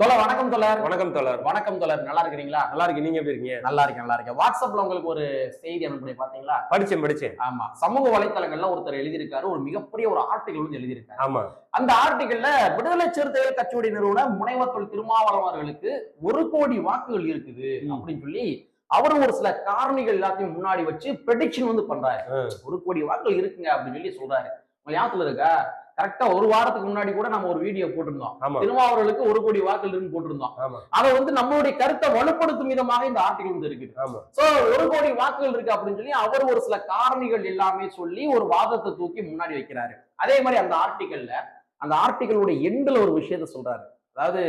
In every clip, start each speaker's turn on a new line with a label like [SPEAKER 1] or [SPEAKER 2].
[SPEAKER 1] தோழர் வணக்கம் தோழர்.
[SPEAKER 2] வணக்கம் தோழர்.
[SPEAKER 1] வணக்கம் தோழர். நல்லா இருக்கிறீங்களா?
[SPEAKER 2] நல்லா இருக்கு நீங்க எப்படி இருக்கீங்க?
[SPEAKER 1] நல்லா இருக்கேன் நல்லா இருக்கேன். வாட்ஸ்அப்ல உங்களுக்கு ஒரு செய்தி அனுப்பி பாத்தீங்களா
[SPEAKER 2] படிச்சேன் படிச்சேன்.
[SPEAKER 1] ஆமா. சமூக வலைத்தளங்கள்ல ஒருத்தர் எழுதியிருக்காரு. ஒரு மிகப்பெரிய ஒரு ஆர்டிகல் வந்து எழுதியிருக்காரு.
[SPEAKER 2] ஆமா.
[SPEAKER 1] அந்த ஆர்டிகல்ல விடுதலை சிறுத்தைகள் கட்சியுடைய நிறுவனர் முனைவர் தொல் திருமாவளவன் அவர்களுக்கு ஒரு கோடி வாக்குகள் இருக்குது. அப்படின்னு சொல்லி அவரும் ஒரு சில காரணிகள் எல்லாத்தையும் முன்னாடி வச்சு ப்ரெடிக்ஷன் வந்து பண்றாரு. ஒரு கோடி வாக்குகள் இருக்குங்க அப்படின்னு சொல்லி சொல்றாரு. உங்க ஞாபகத்துல இருக்கா? கரெக்டா ஒரு வாரத்துக்கு முன்னாடி கூட நம்ம ஒரு வீடியோ போட்டிருந்தோம்.
[SPEAKER 2] ஆமா.
[SPEAKER 1] திருமாவளவர்களுக்கு ஒரு கோடி வாக்குகள் போட்டிருந்தோம். அதை வந்து நம்மளுடைய கருத்தை வலுப்படுத்தும் விதமாக இந்த ஆர்டிகல் வந்து இருக்குது.
[SPEAKER 2] ஆமா.
[SPEAKER 1] சோ ஒரு கோடி வாக்குகள் இருக்கு அப்படின்னு சொல்லி அவர் ஒரு சில காரணிகள் எல்லாமே சொல்லி ஒரு வாதத்தை தூக்கி முன்னாடி வைக்கிறாரு. அதே மாதிரி அந்த ஆர்டிகல்ல அந்த ஆர்டிகளுடைய எண்ட்ல ஒரு விஷயத்த சொல்றாரு. அதாவது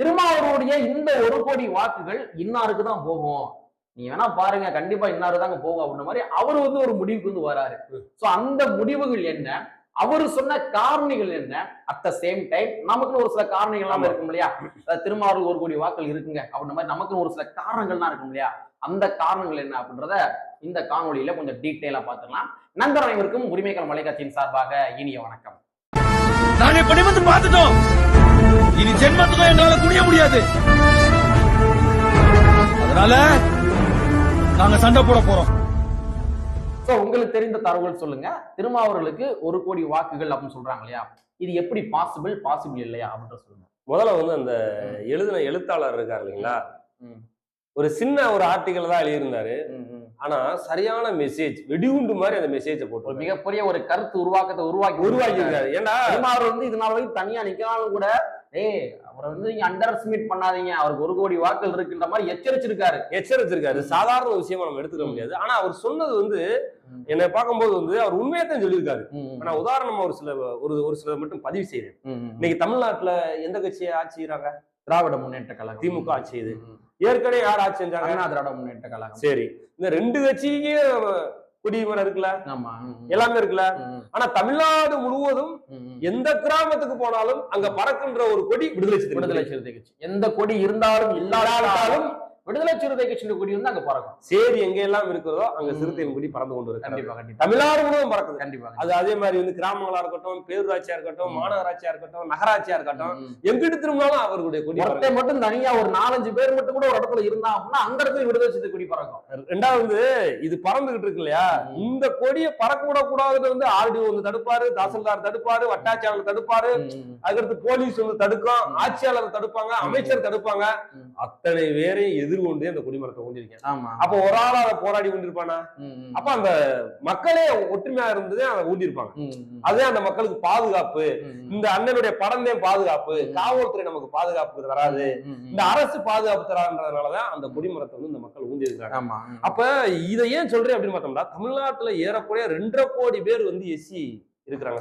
[SPEAKER 1] திருமாவளவருடைய இந்த ஒரு கோடி வாக்குகள் இன்னாருக்கு தான் போகும். நீங்க வேணா பாருங்க கண்டிப்பா இன்னாரு தாங்க போகும் அப்படின்ற மாதிரி அவர் வந்து ஒரு முடிவுக்கு வந்து வராரு. சோ அந்த முடிவுகள் என்ன? அவர் சொன்ன காரணிகள் என்ன? அட் த சேம் டைம் நமக்குன்னு ஒரு சில காரணிகள் எல்லாம்
[SPEAKER 2] ஆமா.
[SPEAKER 1] இருக்கும் இல்லையா? திருமாவளவருக்கு ஒரு கோடி வாக்கள் இருக்குங்க. அப்படின்ற மாதிரி நமக்குன்னு ஒரு சில காரணங்கள்லாம் இருக்கும் இல்லையா? அந்த காரணங்கள் என்ன அப்படின்றத இந்த காணொளியில கொஞ்சம் டீட்டெயிலா பார்த்துக்கலாம் நண்பர் அனைவருக்கும் உரிமைகள் மலைக்காட்சியின் சார்பாக இனிய வணக்கம்.
[SPEAKER 3] நாங்க இப்ப நிமிர்ந்து பார்த்துட்டோம். இனி ஜென்மத்துக்கும் எங்களால குனிய முடியாது. அதனால நாங்க சண்டை போட போறோம்.
[SPEAKER 1] சோ உங்களுக்கு தெரிந்த தகவல் சொல்லுங்க. திருமாவர்களுக்கு ஒரு கோடி வாக்குகள் அப்படின்னு சொல்றாங்க இல்லையா? இது எப்படி பாசிபிள் பாசிபிள் இல்லையா அப்படின்ற சொல்லுங்க.
[SPEAKER 2] முதல்ல வந்து அந்த எழுதின எழுத்தாளர் இருக்கார் இல்லைங்களா. ஒரு சின்ன ஒரு ஆர்டிகல் தான் எழுதியிருந்தாரு. ஆனா சரியான மெசேஜ் வெடிகுண்டு மாதிரி அந்த மெசேஜை போட்டு
[SPEAKER 1] மிகப்பெரிய ஒரு கருத்து உருவாக்கத்தை உருவாக்கி
[SPEAKER 2] உருவாக்கி இருக்காரு ஏன்னா
[SPEAKER 1] வந்து இது நாள் வரைக்கும் தனியா நிக்கிறாலும் கூட ஏய் அவரை வந்து நீங்க அண்டர் எஸ்டிமேட் பண்ணாதீங்க. அவருக்கு ஒரு கோடி வாக்குகள் இருக்குன்ற மாதிரி எச்சரிச்சிருக்காரு.
[SPEAKER 2] எச்சரிச்சிருக்காரு. சாதாரண ஒரு விஷயமா நம்ம எடுத்துக்க முடியாது. ஆனா அவர் சொன்னது வந்து. என்னை பார்க்கும்போது வந்து அவர் உண்மையை தான் சொல்லியிருக்காரு. ஆனா உதாரணமா ஒரு சில ஒரு ஒரு சில மட்டும் பதிவு
[SPEAKER 1] ம்.
[SPEAKER 2] இன்னைக்கு தமிழ்நாட்டுல எந்த கட்சியை ஆட்சி செய்யறாங்க
[SPEAKER 1] திராவிட முன்னேற்ற கழகம்.
[SPEAKER 2] திமுக ஆட்சி செய்யுது. ஏற்கனவே யார் ஆட்சி செஞ்சாங்க?
[SPEAKER 1] திராவிட முன்னேற்ற கழகம்.
[SPEAKER 2] சரி. இந்த ரெண்டு கட்சிக்கும் குடிமரம் இருக்குல்ல. எல்லாமே இருக்குல்ல. ஆனா தமிழ்நாடு முழுவதும். எந்த கிராமத்துக்கு போனாலும் அங்க பறக்கின்ற ஒரு கொடி விடுதலை
[SPEAKER 1] விடுதலை சிறுத்தை கட்சி எந்த கொடி இருந்தாலும் இல்லாவிட்டாலும் விடுதலை சிறுத்தை கட்சியின் கொடி வந்து அங்க பறக்கும்
[SPEAKER 2] சேரி எங்க எல்லாம் இருக்கிறதோ அங்க. சிறுத்தையின் கொடி பறந்து கொண்டு இருக்கு
[SPEAKER 1] கண்டிப்பா கண்டிப்பா
[SPEAKER 2] தமிழ்நாடு முழுவதும் பறக்குது
[SPEAKER 1] கண்டிப்பா
[SPEAKER 2] அது அதே மாதிரி வந்து கிராமங்களா இருக்கட்டும் பேரூராட்சியா இருக்கட்டும். மாநகராட்சியா இருக்கட்டும் நகராட்சியா இருக்கட்டும். எங்கிட்டு திரும்பினாலும் அவர்களுடைய கொடி.
[SPEAKER 1] ஒருத்தன் மட்டும் தனியா ஒரு நாலஞ்சு பேர் மட்டும் கூட ஒரு இடத்துல இருந்தா அப்படின்னா அந்த இடத்துல விடுதலை சிறுத்தை கொடி பறக்கும்
[SPEAKER 2] ரெண்டாவது இது பறந்துகிட்டு இருக்கு இல்லையா. இந்த கொடியை பறக்க விடக்கூடாதுன்னு வந்து ஆர்டிஓ வந்து தடுப்பாரு தாசில்தார் தடுப்பாரு வட்டாட்சியாளர் தடுப்பாரு. அதுக்கடுத்து போலீஸ் வந்து தடுக்கும். ஆட்சியாளர் தடுப்பாங்க. அமைச்சர் தடுப்பாங்க. அத்தனை பேரையும் எதிர்கொண்டு அந்த கொடிமரத்தை
[SPEAKER 1] ஆமா
[SPEAKER 2] அப்ப ஒரு ஆளா அதை போராடி கொண்டிருப்பானா. அப்ப அந்த மக்களே ஒற்றுமையா இருந்ததே அதை ஊந்திருப்பாங்க
[SPEAKER 1] ம், ம்.
[SPEAKER 2] அதே அந்த மக்களுக்கு பாதுகாப்பு. இந்த அண்ணனுடைய படந்தே பாதுகாப்பு. காவல்துறை நமக்கு பாதுகாப்பு தராது. இந்த அரசு பாதுகாப்பு தரான்றதுனாலதான் அந்த கொடிமரத்தை வந்து இந்த மக்கள் ஊந்தி இருக்காங்க. அப்ப இதை ஏன் சொல்றேன் அப்படின்னு பார்த்தோம்னா தமிழ்நாட்டுல ஏறக்குறைய ரெண்டரை கோடி பேர் வந்து எஸ்சி இருக்கிறாங்க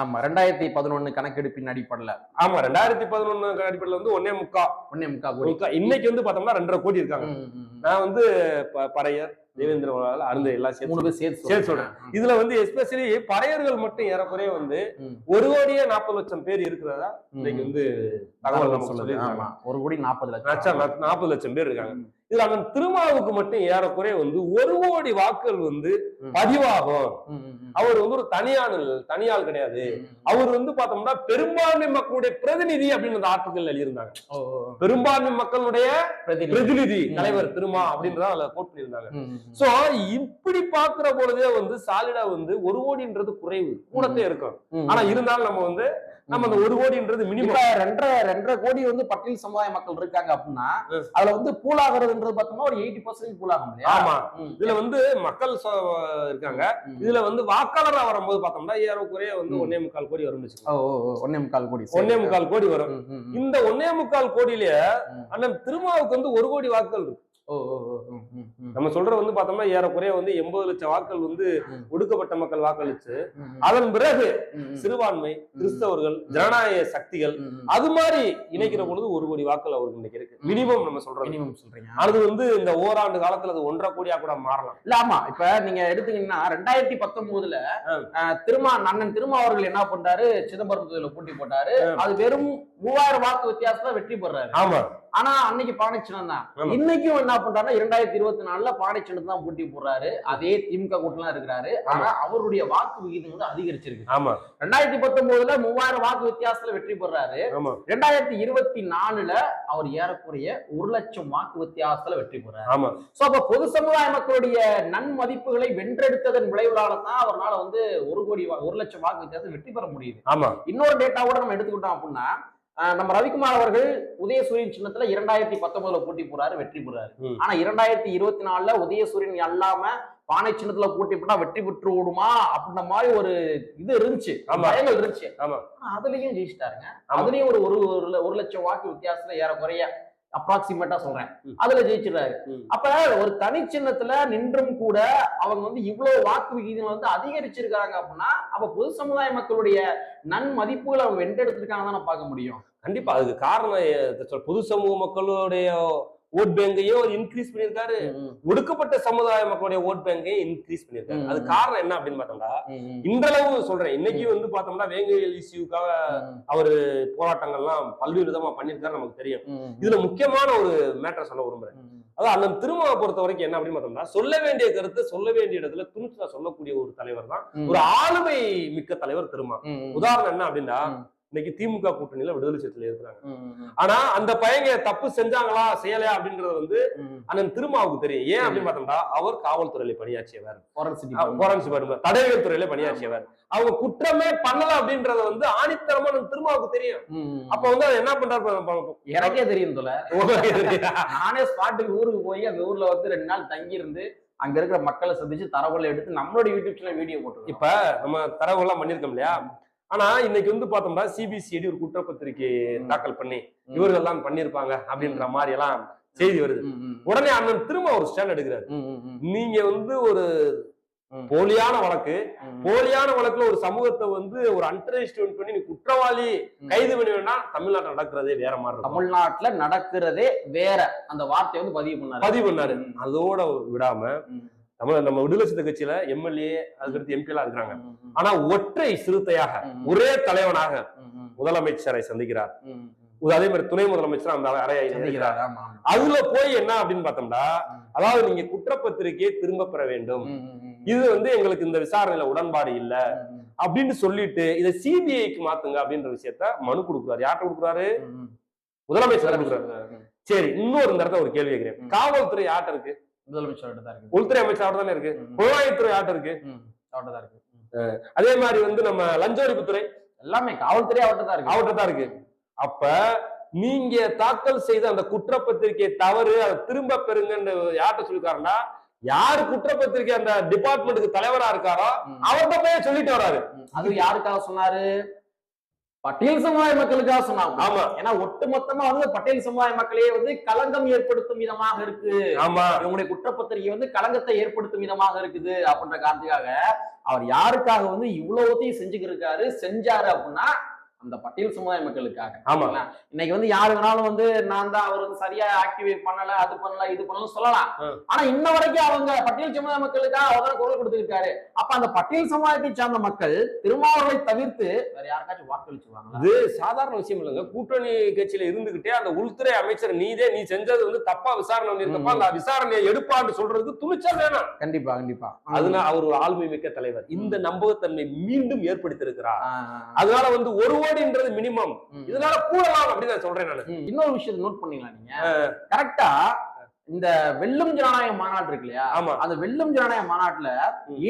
[SPEAKER 1] ஆமா ரெண்டாயிரத்தி பதினொன்னு கணக்கெடுப்பின் அடிப்படையில.
[SPEAKER 2] ஆமா ரெண்டாயிரத்தி பதினொன்னு அடிப்படையில வந்து ஒன்னே முக்கா.
[SPEAKER 1] ஒன்னே முக்கா கோடி.
[SPEAKER 2] இன்னைக்கு வந்து பார்த்தோம்னா ரெண்டரை கோடி இருக்காங்க. நான் வந்து பறையர் தேவேந்திர அருந்த எல்லாம் சேர்த்து
[SPEAKER 1] மூணு பேர் சேர்த்து
[SPEAKER 2] சேர்த்து
[SPEAKER 1] சொல்றேன்.
[SPEAKER 2] இதுல வந்து எஸ்பெஷலி பறையர்கள் மட்டும் ஏறக்குறைய வந்து. ஒரு கோடியே நாற்பது லட்சம் பேர் இருக்கிறதா. இன்னைக்கு வந்து தகவல் சொல்லியிருக்காங்க
[SPEAKER 1] ஆமா ஒரு கோடி நாற்பது லட்சம்
[SPEAKER 2] நாற்பது லட்சம் பேர் இருக்காங்க இதுல அண்ணன் திருமாவுக்கு மட்டும் ஏறக்குறைய வந்து ஒரு கோடி வாக்குகள் வந்து. பதிவாகும். அவர் வந்து ஒரு தனியாள் தனியாள் கிடையாது. அவர் வந்து பார்த்தோம்னா பெரும்பான்மை மக்களுடைய பிரதிநிதி அப்படின்னு அந்த ஆர்டிக்கல் எழுதியிருந்தாங்க. பெரும்பான்மை மக்களுடைய
[SPEAKER 1] பிரதிநிதி.
[SPEAKER 2] தலைவர் திருமா அப்படின்றத அதுல கோட் பண்ணியிருந்தாங்க. சோ இப்படி பாக்குற பொழுதே வந்து சாலிடா வந்து ஒரு கோடின்றது குறைவு கூடத்தே இருக்கும். ஆனா இருந்தாலும் நம்ம வந்து நம்ம அந்த ஒரு கோடின்றது மினிமம்
[SPEAKER 1] ரெண்டரை ரெண்டரை கோடி வந்து பட்டியல் சமுதாய மக்கள் இருக்காங்க அப்படின்னா. அதுல வந்து பூலாகிறதுன்றது பார்த்தோம்னா ஒரு எயிட்டி பர்சன்ட் பூலாகும் இல்லையா
[SPEAKER 2] ஆமா. இதுல வந்து மக்கள் இருக்காங்க. இதுல வந்து வாக்காளரா வரும்போது பார்த்தோம்னா ஏறக்குறைய வந்து. ஒன்னே முக்கால் கோடி
[SPEAKER 1] ஓ, ஒண்ணே முக்கால் கோடி.
[SPEAKER 2] ஒன்னே முக்கால் கோடி வரும். இந்த ஒன்னே முக்கால் கோடியிலேயே. அண்ணன் திருமாவுக்கு வந்து ஒரு கோடி வாக்குகள் இருக்கு. நம்ம சொல்ற வந்து பார்த்தோம்னா ஏறக்குறைய வந்து எண்பது லட்சம் வாக்கள் வந்து. ஒடுக்கப்பட்ட மக்கள் வாக்களிச்சு. அதன் பிறகு. சிறுபான்மை கிறிஸ்தவர்கள் ஜனநாயக சக்திகள். அது மாதிரி இணைக்கிற பொழுது ஒரு கோடி வாக்கள் அவருக்கு இன்னைக்கு இருக்கு. மினிமம் நம்ம சொல்றது
[SPEAKER 1] மினிமம் சொல்றீங்க
[SPEAKER 2] அது வந்து இந்த ஓராண்டு காலத்துல அது ஒன்றரை கோடியா கூட மாறலாம்
[SPEAKER 1] இல்ல ஆமா இப்ப நீங்க எடுத்தீங்கன்னா ரெண்டாயிரத்தி பத்தொன்பதுல. திருமா அண்ணன் திருமா அவர்கள் என்ன பண்றாரு சிதம்பரம் தொகுதியில போட்டி போட்டாரு. அது வெறும் மூவாயிரம் வாக்கு வித்தியாசத்துல வெற்றி பெறாரு
[SPEAKER 2] ஆமா
[SPEAKER 1] ஆனா அன்னைக்கு பானைச்சினம் தான். இன்னைக்கும் என்ன பண்றாருன்னா இரண்டாயிரத்தி இருபத்தி நாலுல பானைச்சினம் தான் போட்டி போடுறாரு. அதே திமுக கூட்டலாம் இருக்கிறாரு. ஆனா அவருடைய வாக்கு விகிதம் வந்து அதிகரிச்சிருக்கு.
[SPEAKER 2] ஆமா.
[SPEAKER 1] ரெண்டாயிரத்தி பத்தொன்பதுல மூவாயிரம் வாக்கு வித்தியாசத்துல வெற்றி பெறாரு. ரெண்டாயிரத்தி இருபத்தி நாலுல அவர் ஏறக்குறைய ஒரு லட்சம் வாக்கு வித்தியாசத்துல வெற்றி பெறாரு.
[SPEAKER 2] ஆமா.
[SPEAKER 1] சோ அப்ப பொது சமுதாய மக்களுடைய நன்மதிப்புகளை வென்றெடுத்ததன் விளைவுகளால தான் அவரால் வந்து ஒரு கோடி ஒரு லட்சம் வாக்கு வித்தியாசம் வெற்றி பெற முடியுது.
[SPEAKER 2] ஆமா.
[SPEAKER 1] இன்னொரு டேட்டா கூட நம்ம எடுத்துக்கிட்டோம் அப்படின்னா நம்ம ரவிக்குமார் அவர்கள் உதயசூரியன் சின்னத்துல இரண்டாயிரத்தி பத்தொன்பதுல போட்டி போறாரு வெற்றி பெறாரு. ஆனா இரண்டாயிரத்தி இருபத்தி நாலுல உதயசூரியன் அல்லாம பானை சின்னத்துல போட்டி போட்டா வெற்றி பெற்று ஓடுமா அப்படின்ற மாதிரி ஒரு இது இருந்துச்சு. பயங்கள் இருந்துச்சு அதுலயும் ஜெயிச்சிட்டாருங்க. அதுலயும் ஒரு ஒரு லட்சம் வாக்கு வித்தியாசத்துல ஏறக்குறைய அப்ராக்சிமேட்டா சொல்றேன். அதுல ஜெயிச்சிடுறாரு. அப்ப ஒரு தனி சின்னத்துல நின்றும் கூட அவங்க வந்து இவ்வளவு வாக்கு விகிதம் வந்து அதிகரிச்சிருக்காங்க அப்படின்னா அப்ப பொது சமுதாய மக்களுடைய நன்மதிப்புகளை அவங்க வென்றெடுத்திருக்காங்க தான் பார்க்க முடியும்
[SPEAKER 2] கண்டிப்பா அதுக்கு காரணம் பொது சமூக மக்களுடைய ஓட் பேங்கையும் இன்க்ரீஸ் பண்ணியிருக்காரு. ஒடுக்கப்பட்ட சமுதாய மக்களுடைய ஓட் பேங்கையும் இன்க்ரீஸ் பண்ணியிருக்காரு. அது காரணம் என்ன அப்படின்னு பார்த்தோம்னா இன்றளவு சொல்றேன். இன்னைக்கு வந்து பார்த்தோம்னா வேங்கையல் இஷ்யூக்காக அவரு போராட்டங்கள்லாம் பல்வேறு விதமா பண்ணியிருக்காரு நமக்கு தெரியும். இதுல முக்கியமான ஒரு மேட்டர் சொல்ல விரும்புறேன். அதாவது அண்ணன் திருமாவை பொறுத்த வரைக்கும் என்ன அப்படின்னு பார்த்தோம்னா சொல்ல வேண்டிய கருத்தை சொல்ல வேண்டிய இடத்துல துணிச்சலா சொல்லக்கூடிய ஒரு தலைவர் தான் ஒரு ஆளுமை மிக்க தலைவர் திருமா உதாரணம் என்ன அப்படின்னா. இன்னைக்கு திமுக கூட்டணியில விடுதலை சிறுத்தைகள் இருக்கிறாங்க. ஆனா அந்த பையங்க தப்பு செஞ்சாங்களா செய்யலையா அப்படின்றது வந்து அண்ணன் திருமாவுக்கு தெரியும். ஏன் அப்படின்னு பார்த்தோம்னா அவர் காவல்துறையில பணியாற்றியவர். போரன்சிக் துறையில பணியாற்றியவர். அவங்க குற்றமே பண்ணல அப்படின்றத வந்து ஆணித்தரமா திருமாவுக்கு தெரியும். அப்ப வந்து அவர் என்ன பண்றாரு
[SPEAKER 1] எனக்கே தெரியும் தோல நானே ஸ்பாட்டுக்கு ஊருக்கு போய் அந்த ஊர்ல வந்து ரெண்டு நாள் தங்கி இருந்து அங்க இருக்கிற மக்களை சந்திச்சு தரவுகளை எடுத்து நம்மளுடைய யூடியூப் சேனல் வீடியோ போட்டு
[SPEAKER 2] இப்ப நம்ம தரவுலாம் பண்ணிருக்கோம் இல்லையா? ஆனா இன்னைக்கு வந்து பார்த்தோம்னா சிபிசிஐடி ஒரு குற்றப்பத்திரிகை தாக்கல் பண்ணி இவர்கள் எல்லாம் பண்ணிருப்பாங்க அப்படின்ற மாதிரி எல்லாம் செய்தி வருது. உடனே அண்ணன் திரும்ப ஒரு ஸ்டாண்ட் எடுக்கிறாரு. நீங்க வந்து ஒரு. போலியான வழக்கு போலியான வழக்குல ஒரு சமூகத்தை வந்து ஒரு அண்டர்எஸ்டிமேட் பண்ணி நீ குற்றவாளி கைது பண்ணி வேணா தமிழ்நாட்டில் நடக்கிறதே வேற மாதிரி
[SPEAKER 1] தமிழ்நாட்டுல நடக்கிறதே வேற. அந்த வார்த்தையை வந்து பதிவு பண்ணாரு.
[SPEAKER 2] பதிவு பண்ணாரு. அதோட விடாம. நம்ம நம்ம விடுதலை சிறுத்தை கட்சியில எம்எல்ஏ அதுக்கடுத்து எம்பி எல்லாம் இருக்கிறாங்க ஆனா ஒற்றை சிறுத்தையாக. ஒரே தலைவனாக முதலமைச்சரை சந்திக்கிறார். அதே மாதிரி துணை முதலமைச்சர் அந்த அறையை
[SPEAKER 1] சந்திக்கிறாரு.
[SPEAKER 2] அதுல போய் என்ன அப்படின்னு பார்த்தோம்னா. அதாவது நீங்க குற்றப்பத்திரிகையை திரும்ப பெற வேண்டும். இது வந்து எங்களுக்கு இந்த விசாரணையில உடன்பாடு இல்ல அப்படின்னு சொல்லிட்டு இதை சிபிஐக்கு மாத்துங்க அப்படின்ற விஷயத்த மனு கொடுக்குறாரு யார்கிட்ட கொடுக்குறாரு. முதலமைச்சர் கொடுக்குறாரு. சரி இன்னொரு இந்த இடத்துல ஒரு கேள்வி கேட்கிறேன்.
[SPEAKER 1] காவல்துறை
[SPEAKER 2] யார்ட்ட இருக்கு
[SPEAKER 1] முதலமைச்சர்கிட்ட தான் இருக்கு
[SPEAKER 2] உள்துறை அமைச்சர் தானே இருக்கு? புலனாய்வுத்துறை யார்ட்ட இருக்கு.
[SPEAKER 1] அவர்கிட்ட தான் இருக்கு.
[SPEAKER 2] அதே மாதிரி வந்து நம்ம லஞ்ச ஒழிப்புத்துறை?
[SPEAKER 1] எல்லாமே காவல்துறை அவர்கிட்ட தான் இருக்கு.
[SPEAKER 2] அவர்கிட்ட தான் இருக்கு. அப்ப நீங்க தாக்கல் செய்த அந்த குற்றப்பத்திரிகை தவறு அதை திரும்ப பெறுங்கன்னு யார்கிட்ட சொல்லிருக்காருன்னா யாரு குற்றப்பத்திரிகை அந்த டிபார்ட்மெண்ட்டுக்கு தலைவரா இருக்காரோ. அவர்கிட்ட போய் சொல்லிட்டு வராரு.
[SPEAKER 1] அது யாருக்காக சொன்னாரு? பட்டியல் சமுதாய மக்களுக்காக சொன்னாங்க.
[SPEAKER 2] ஆமா.
[SPEAKER 1] ஏன்னா ஒட்டுமொத்தமா வந்து பட்டியல் சமுதாய மக்களையே வந்து களங்கம் ஏற்படுத்தும் விதமாக இருக்கு.
[SPEAKER 2] ஆமா.
[SPEAKER 1] இவங்களுடைய குற்றப்பத்திரிகை வந்து களங்கத்தை ஏற்படுத்தும் விதமாக இருக்குது அப்படின்ற காரணத்துக்காக அவர் யாருக்காக வந்து இவ்வளவுத்தையும் செஞ்சுக்கிருக்காரு செஞ்சாரு அப்படின்னா அந்த பட்டியல் சமுதாய மக்களுக்காக.
[SPEAKER 2] ஆமா?
[SPEAKER 1] இன்னைக்கு வந்து யாரு வேணாலும் வந்து நான் தான் அவர் வந்து சரியா ஆக்டிவேட் பண்ணல அது பண்ணல இது பண்ணல சொல்லலாம். ஆனா இன்ன வரைக்கும் அவங்க பட்டியல் சமுதாய மக்களுக்காக அவர் குரல் கொடுத்துருக்காரு அப்ப அந்த பட்டியல் சமுதாயத்தை சார்ந்த மக்கள் திருமாவளவை தவிர்த்து வேற யாருக்காச்சும் வாக்களிச்சுவாங்களா
[SPEAKER 2] இது சாதாரண விஷயம் இல்லைங்க. கூட்டணி கட்சியில இருந்துகிட்டே அந்த உள்துறை அமைச்சர் நீதே நீ செஞ்சது வந்து தப்பா விசாரணை பண்ணிருக்கப்ப அந்த விசாரணையை எடுப்பான்னு சொல்றதுக்கு துணிச்சல் வேணாம்.
[SPEAKER 1] கண்டிப்பா கண்டிப்பா.
[SPEAKER 2] அதனால அவர் ஒரு ஆளுமை மிக்க தலைவர். இந்த நம்பகத்தன்மை மீண்டும்
[SPEAKER 1] ஆ, ஆ.
[SPEAKER 2] அதனால வந்து ஒரு கோடின்றது மினிமம். இதனால கூடலாம் அப்படின்னு நான் சொல்றேன் நானு.
[SPEAKER 1] இன்னொரு விஷயத்தை நோட் பண்ணீங்களா நீங்க? கரெக்டா இந்த வெல்லும் ஜனநாயக மாநாடு இருக்கு இல்லையா?
[SPEAKER 2] ஆமா.
[SPEAKER 1] அந்த வெல்லும் ஜனநாயக மாநாட்டுல.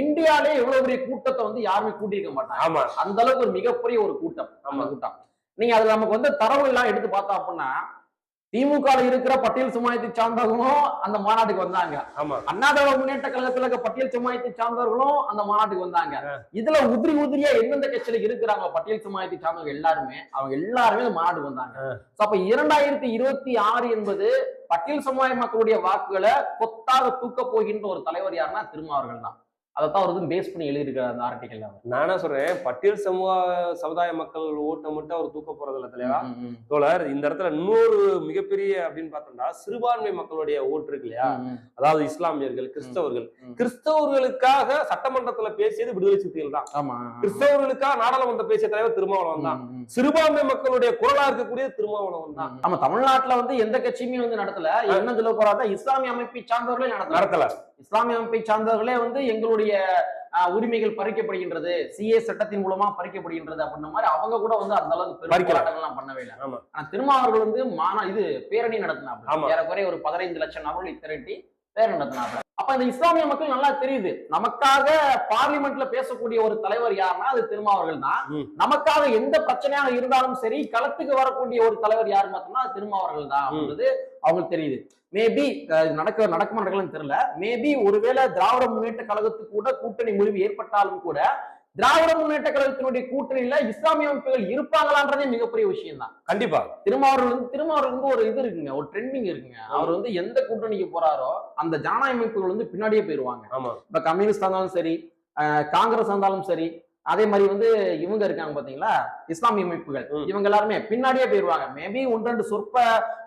[SPEAKER 1] இந்தியாலே இவ்வளவு பெரிய கூட்டத்தை வந்து யாருமே கூட்டியிருக்க மாட்டாங்க.
[SPEAKER 2] ஆமா.
[SPEAKER 1] அந்த அளவுக்கு ஒரு மிகப்பெரிய ஒரு கூட்டம். அந்த கூட்டம். நீங்க அதுல நமக்கு வந்து தரவு எல்லாம் எடுத்து பார்த்தோம் அப்படின்னா திமுக இருக்கிற பட்டியல் சமுதாயத்தை சார்ந்தவங்களும் அந்த மாநாட்டுக்கு வந்தாங்க.
[SPEAKER 2] ஆமா.
[SPEAKER 1] அண்ணா திராவிட முன்னேற்ற கழகத்துல இருக்க பட்டியல் சமுதாயத்தை சார்ந்தவர்களும் அந்த மாநாட்டுக்கு வந்தாங்க. இதுல உதிரி உதிரியா எந்தெந்த கட்சியில இருக்கிறாங்க பட்டியல் சமுதாயத்தை சார்ந்தவங்க எல்லாருமே அவங்க எல்லாருமே அந்த மாநாட்டுக்கு வந்தாங்க. அப்ப இரண்டாயிரத்தி இருபத்தி ஆறு என்பது பட்டியல் சமுதாய மக்களுடைய வாக்குகளை கொத்தாக தூக்க போகின்ற ஒரு தலைவர் யாருன்னா திருமாவர்கள் தான் அதைத்தான் அவர் வந்து பேஸ் பண்ணி எழுதியிருக்காரு அந்த ஆர்டிக்கல்ல அவர்.
[SPEAKER 2] நான் என்ன சொல்றேன் பட்டியல் சமூக சமுதாய மக்கள் ஓட்டை மட்டும் அவர் தூக்க போறது இல்ல தலைவா தோழர் இந்த இடத்துல இன்னொரு மிகப்பெரிய அப்படின்னு பார்த்தோம்னா சிறுபான்மை மக்களுடைய ஓட்டு இருக்கு இல்லையா. அதாவது இஸ்லாமியர்கள் கிறிஸ்தவர்கள். கிறிஸ்தவர்களுக்காக சட்டமன்றத்துல பேசியது விடுதலை சிறுத்தைகள் தான்.
[SPEAKER 1] ஆமா
[SPEAKER 2] கிறிஸ்தவர்களுக்காக நாடாளுமன்ற பேசிய தலைவர் திருமாவளவன் தான். சிறுபான்மை மக்களுடைய குரலா இருக்கக்கூடிய திருமாவளவன் தான்.
[SPEAKER 1] ஆமா தமிழ்நாட்டுல வந்து எந்த கட்சியுமே வந்து நடத்தல. என்ன சொல்ல போறாங்க இஸ்லாமிய அமைப்பை சார்ந்தவர்களே நடத்தல. இஸ்லாமிய அமைப்பை சார்ந்தவர்களே வந்து எங்களுடைய உரிமைகள் பறிக்கப்படுகின்றது சிஏ சட்டத்தின் மூலமா பறிக்கப்படுகின்றது அப்படின்ற மாதிரி அவங்க கூட வந்து அந்த அளவுக்கு. போராட்டங்கள்லாம் பண்ணவே இல்லை. ஆனா திருமாவர்கள் வந்து மாநா இது பேரணி நடத்தினாங்க
[SPEAKER 2] ஆமா.
[SPEAKER 1] ஏறக்குறைய ஒரு பதினைந்து லட்சம் நபர்களை திரட்டி பேரணி நடத்தினாங்க அப்ப இந்த இஸ்லாமிய மக்கள் நல்லா தெரியுது. நமக்காக பார்லிமெண்ட்ல பேசக்கூடிய ஒரு தலைவர் யாருன்னா அது திருமாவர்கள் தான். நமக்காக எந்த பிரச்சனையாக இருந்தாலும் சரி களத்துக்கு வரக்கூடிய ஒரு தலைவர் யார் பார்த்தோம்னா அது திருமாவர்கள் தான் அப்படின்றது அவங்களுக்கு தெரியுது. மேபி நடக்க நடக்குமா நடக்கலன்னு தெரியல. மேபி ஒருவேளை திராவிட முன்னேற்ற கழகத்துக்கு கூட கூட்டணி முறிவு ஏற்பட்டாலும் கூட திராவிட முன்னேற்ற கழகத்தினுடைய கூட்டணியில இஸ்லாமிய அமைப்புகள் இருப்பாங்களான்றதே மிகப்பெரிய விஷயம் தான்
[SPEAKER 2] கண்டிப்பா.
[SPEAKER 1] திருமாவர்கள் வந்து திருமாவர்கள் வந்து ஒரு இது இருக்குங்க ஒரு ட்ரெண்டிங் இருக்குங்க. அவர் வந்து எந்த கூட்டணிக்கு போறாரோ அந்த ஜனநாயக அமைப்புகள் வந்து பின்னாடியே போயிருவாங்க.
[SPEAKER 2] ஆமா.
[SPEAKER 1] இப்ப கம்யூனிஸ்ட் இருந்தாலும் சரி காங்கிரஸ் இருந்தாலும் சரி அதே மாதிரி வந்து இவங்க இருக்காங்க பாத்தீங்களா இஸ்லாமிய அமைப்புகள். இவங்க எல்லாருமே பின்னாடியே போயிருவாங்க மேபி ஒன்று ரெண்டு சொற்ப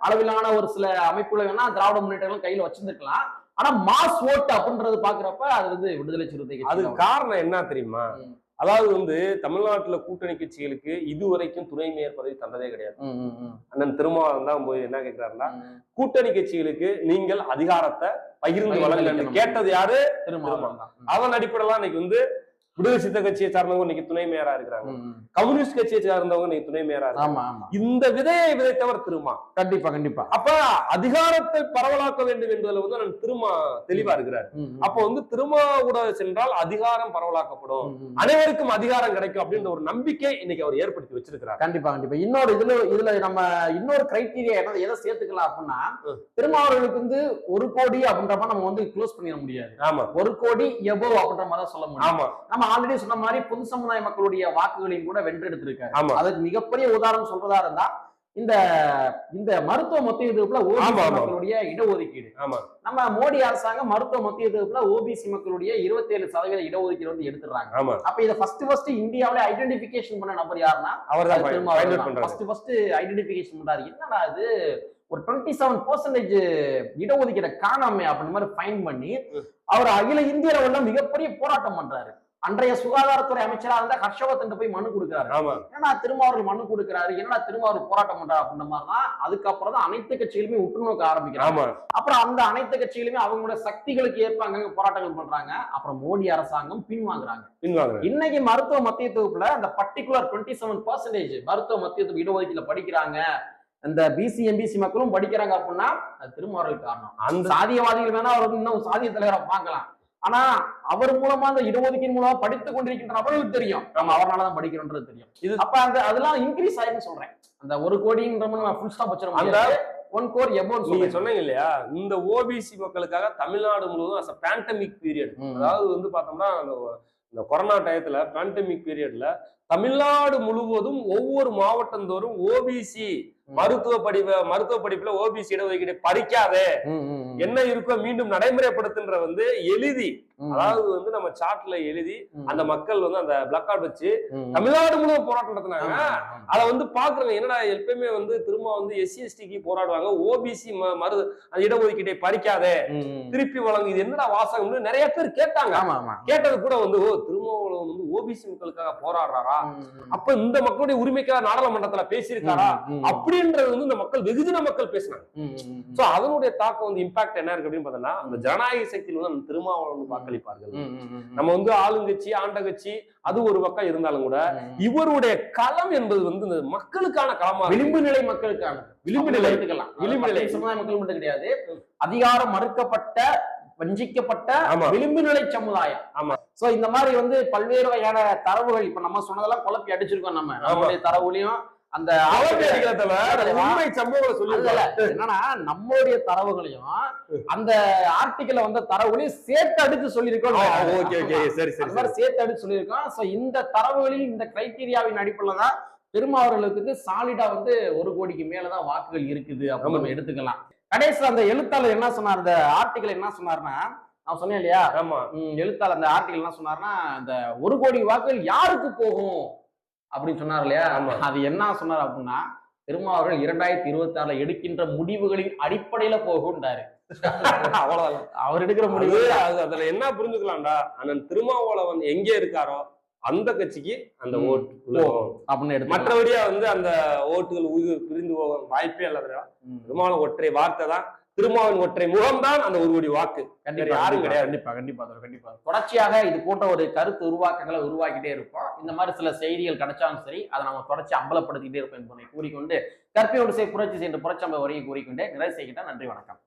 [SPEAKER 1] அளவிலான ஒரு சில அமைப்புகளை வேணா திராவிட முன்னேற்றங்கள் கையில வச்சிருந்துருக்கலாம் ஆனா மாஸ் ஓட்டு அப்படின்றது பாக்குறப்ப அது வந்து விடுதலை சிறுத்தை கட்சி
[SPEAKER 2] அதுக்கு. காரணம் என்ன தெரியுமா. அதாவது வந்து தமிழ்நாட்டுல கூட்டணி கட்சிகளுக்கு இதுவரைக்கும் துணை மேயர் பதவி தந்ததே கிடையாது. அண்ணன் திருமாவளவன் தான் போய் என்ன கேட்கிறாருன்னா. கூட்டணி கட்சிகளுக்கு நீங்கள் அதிகாரத்தை பகிர்ந்து
[SPEAKER 1] அளிக்கணும்.
[SPEAKER 2] கேட்டது யாரு
[SPEAKER 1] திருமாவளவன்.
[SPEAKER 2] அதன் அடிப்படையில இன்னைக்கு வந்து விடுதலை சித்த கட்சியை சார்ந்தவங்க இன்னைக்கு துணை மேயரா இருக்கிறாங்க. கம்யூனிஸ்ட் கட்சியை சார்ந்தவங்க இன்னைக்கு துணை மேயரா இருக்காங்க. இந்த விதையை விதைத்தவர் திருமா.
[SPEAKER 1] கண்டிப்பா கண்டிப்பா.
[SPEAKER 2] அப்ப அதிகாரத்தை பரவலாக்க வேண்டும் என்பதுல வந்து நான் திருமா தெளிவா இருக்கிறார். அப்ப வந்து திருமா கூட சென்றால் அதிகாரம் பரவலாக்கப்படும். அனைவருக்கும் அதிகாரம் கிடைக்கும் அப்படின்ற ஒரு நம்பிக்கை இன்னைக்கு அவர் ஏற்படுத்தி வச்சிருக்கிறார்.
[SPEAKER 1] கண்டிப்பா கண்டிப்பா. இன்னொரு இதுல இதுல நம்ம இன்னொரு கிரைட்டீரியா என்ன எதை சேர்த்துக்கலாம் அப்படின்னா
[SPEAKER 2] ம்.
[SPEAKER 1] திருமாவளவர்களுக்கு வந்து ஒரு கோடி அப்படின்ற நம்ம வந்து க்ளோஸ் பண்ணிட முடியாது.
[SPEAKER 2] ஆமா.
[SPEAKER 1] ஒரு கோடி எபோ அப்படின்ற மாதிரி சொல்ல முடியும்.
[SPEAKER 2] ஆமா.
[SPEAKER 1] நம்ம ஆல்ரெடி சொன்ன மாதிரி பொது சமுதாய மக்களுடைய வாக்குகளையும் கூட வென்றெடுத்திருக்காரு. அதுக்கு மிகப்பெரிய உதாரணம் சொல்றதா இருந்தா இந்த இந்த மருத்துவ மத்திய
[SPEAKER 2] ஆமா,
[SPEAKER 1] ஓபிசி. மக்களுடைய இடஒதுக்கீடு. நம்ம மோடி அரசாங்கம் மருத்துவ மத்திய தொகுப்புல ஓபிசி மக்களுடைய 27% சதவீத இடஒதுக்கீடு வந்து எடுத்துறாங்க அப்ப இதை ஃபர்ஸ்ட் ஃபர்ஸ்ட் இந்தியாவில ஐடென்டிபிகேஷன் பண்ண நபர் யாருன்னா
[SPEAKER 2] அவர் தான்.
[SPEAKER 1] ஃபர்ஸ்ட் ஃபர்ஸ்ட் ஐடென்டிபிகேஷன் பண்றாரு. என்னடா இது? ஒரு டுவெண்ட்டி செவன் பர்சன்டேஜ் இடஒதுக்கீட காணாமே அப்படின்னு மாதிரி ஃபைன் பண்ணி. அவர் அகில இந்திய அளவுல மிகப்பெரிய போராட்டம் பண்றாரு. அன்றைய சுகாதாரத்துறை அமைச்சரா இருந்த ஹர்ஷவர்தன் போய் மனு கொடுக்குறாரு. என்னடா திருமாவர்கள் மனு கொடுக்குறாரு? என்னடா திருமாவர்கள் போராட்டம் பண்றாரு அப்படின்ற மாதிரி தான் அதுக்கப்புறம் தான் அனைத்து கட்சிகளுமே உற்று நோக்க ஆரம்பிக்கிறாங்க அப்புறம் அந்த அனைத்து கட்சிகளுமே அவங்களோட சக்திகளுக்கு ஏற்ப அங்கங்க போராட்டங்கள் பண்றாங்க. அப்புறம் மோடி அரசாங்கம் பின்வாங்குறாங்க
[SPEAKER 2] பின்வாங்க
[SPEAKER 1] இன்னைக்கு மருத்துவ மத்திய தொகுப்புல அந்த பர்டிகுலர் டுவெண்ட்டி செவன் பர்சன்டேஜ் மருத்துவ மத்திய தொகுப்பு இடஒதுக்கீடுல படிக்கிறாங்க. இந்த பிசி எம்பிசி மக்களும் படிக்கிறாங்க அப்படின்னா அது காரணம்.
[SPEAKER 2] அந்த
[SPEAKER 1] சாதியவாதிகள் வேணா அவர் இன்னும் சாதிய தலைவரை பார்க்கலாம் ஆனா அவர் மூலமா அந்த இடஒதுக்கீடு மூலமா படித்துக் கொண்டிருக்கின்ற நபர்களுக்கு தெரியும். நம்ம அவராலதான் படிக்கிறோன்றது தெரியும்.
[SPEAKER 2] இது-
[SPEAKER 1] அப்ப அந்த அதெல்லாம் இன்க்ரீஸ் ஆயிருன்னு சொல்றேன். அந்த ஒரு கோடின்ற நம்ம ஃபுல் ஸ்டாப்
[SPEAKER 2] அந்த
[SPEAKER 1] ஒன் கோர் எபோன்னு
[SPEAKER 2] நீங்க சொன்னீங்க இல்லையா? இந்த ஓபிசி மக்களுக்காக தமிழ்நாடு முழுவதும் அஸ் பேண்டமிக் பீரியட். அதாவது வந்து பார்த்தோம்னா இந்த கொரோனா டயத்துல பேண்டமிக் பீரியட்ல தமிழ்நாடு முழுவதும் ஒவ்வொரு மாவட்டந்தோறும் ஓபிசி மருத்துவ படிப்ப மருத்துவ படிப்புல ஓபிசி இடஒதுக்கீடு
[SPEAKER 1] ம்.
[SPEAKER 2] என்ன இருக்கோ மீண்டும் நடைமுறைப்படுத்துன்ற வந்து எழுதி அதாவது வந்து நம்ம சார்ட்ல எழுதி அந்த மக்கள் வந்து அந்த பிளக் கார்டு வச்சு. தமிழ்நாடு முழுவதும் போராட்டம் நடத்தினாங்க. அதை வந்து பாக்குறவங்க என்னடா எப்பயுமே வந்து திரும்ப வந்து எஸ்சி எஸ்டிக்கு போராடுவாங்க ஓபிசி மரு அந்த இடஒதுக்கீட்டை பறிக்காதே
[SPEAKER 1] ம்.
[SPEAKER 2] திருப்பி வழங்கு இது என்னடா வாசகம்னு நிறைய பேர் கேட்டாங்க கேட்டது கூட வந்து ஓ திருமாவளவன் வந்து ஓபிசி மக்களுக்காக போராடுறாரா. அப்ப இந்த மக்களுடைய உரிமைக்காக நாடாளுமன்றத்துல பேசியிருக்காரா. அப்படின்றது வந்து இந்த மக்கள் வெகுஜன மக்கள் பேசினாங்க. சோ அதனுடைய தாக்கம் வந்து இம்பாக்ட் என்ன இருக்கு அப்படின்னு பார்த்தோம்னா அந்த ஜனநாயக சக்தியில் வந்து அந்த திருமாவளவன் வாக்களிப்பார்கள். நம்ம வந்து ஆளுங்கட்சி ஆண்ட கட்சி அது ஒரு பக்கம் இருந்தாலும் கூட. இவருடைய களம் என்பது வந்து இந்த மக்களுக்கான களமா.
[SPEAKER 1] விளிம்பு நிலை மக்களுக்கான
[SPEAKER 2] விளிம்பு நிலை
[SPEAKER 1] எடுத்துக்கலாம்
[SPEAKER 2] விளிம்பு நிலை.
[SPEAKER 1] சமுதாய மக்கள் மட்டும் கிடையாது அதிகாரம் மறுக்கப்பட்ட வஞ்சிக்கப்பட்ட. விளிம்பு நிலை சமுதாயம்
[SPEAKER 2] ஆமா.
[SPEAKER 1] சோ இந்த மாதிரி வந்து பல்வேறு வகையான தரவுகள் இப்ப நம்ம சொன்னதெல்லாம் குழப்பி அடிச்சிருக்கோம் நம்ம. நம்மளுடைய தரவுலையும் அந்த
[SPEAKER 2] உண்மை சம்பவங்களை சொல்லி
[SPEAKER 1] என்னன்னா நம்மளுடைய தரவுகளையும் அந்த ஆர்டிக்கல்ல வந்த தரவுகளையும் சேர்த்து அடிச்சு சொல்லியிருக்கோம்
[SPEAKER 2] ஓகே ஓகே. சரி சரி
[SPEAKER 1] அது மாதிரி சேர்த்து அடிச்சு சொல்லியிருக்கோம். சோ இந்த தரவுகளில் இந்த கிரைட்டீரியாவின் அடிப்படையில தான் திருமாவர்களுக்கு சாலிடா வந்து ஒரு கோடிக்கு மேலதான் வாக்குகள் இருக்குது அப்படின்னு நம்ம எடுத்துக்கலாம். கடைசியில் அந்த எழுத்தாளர் என்ன சொன்னார்? அந்த ஆர்டிக்கல் என்ன சொன்னார்னா நான் சொன்னேன் இல்லையா?
[SPEAKER 2] ஆமா.
[SPEAKER 1] எழுத்தாளர் அந்த ஆர்டிகல் என்ன சொன்னாருன்னா இந்த ஒரு கோடி வாக்குகள் யாருக்கு போகும்? அப்படின்னு சொன்னார் இல்லையா?
[SPEAKER 2] ஆமா.
[SPEAKER 1] அது என்ன சொன்னார் அப்படின்னா திருமாவர்கள் இரண்டாயிரத்தி இருபத்தி ஆறுல எடுக்கின்ற முடிவுகளின் அடிப்படையில போகும்ன்றாரு.
[SPEAKER 2] அவ்வளவுதான்.
[SPEAKER 1] அவர் எடுக்கிற முடிவு.
[SPEAKER 2] அது- அதுல என்ன புரிஞ்சுக்கலாம்டா? அண்ணன் திருமாவளவன் எங்க இருக்காரோ அந்த கட்சிக்கு அந்த. ஓட்டு.
[SPEAKER 1] அப்படின்னு எடுத்து
[SPEAKER 2] மற்றபடியா வந்து அந்த ஓட்டுகள் உயிர் பிரிந்து போக வாய்ப்பே இல்லாத திருமாவளவன் ஒற்றை வார்த்தை தான். திருமாவின் ஒற்றை முகம்தான் அந்த ஒரு கோடி வாக்கு
[SPEAKER 1] கண்டிப்பா
[SPEAKER 2] யாரும் கிடையாது.
[SPEAKER 1] கண்டிப்பா கண்டிப்பா கண்டிப்பா. தொடர்ச்சியாக இது போன்ற ஒரு கருத்து உருவாக்கங்களை உருவாக்கிட்டே இருப்போம். இந்த மாதிரி சில செய்திகள் கிடைச்சாலும் சரி அதை நம்ம தொடர்ச்சி அம்பலப்படுத்திக்கிட்டே இருப்போம் என்பதை கூறிக்கொண்டு கற்பியோடு செய் புரட்சி சென்று புரட்சம்பை வரையும் கூறிக்கொண்டே நிறைவு செய்கிட்ட நன்றி வணக்கம்.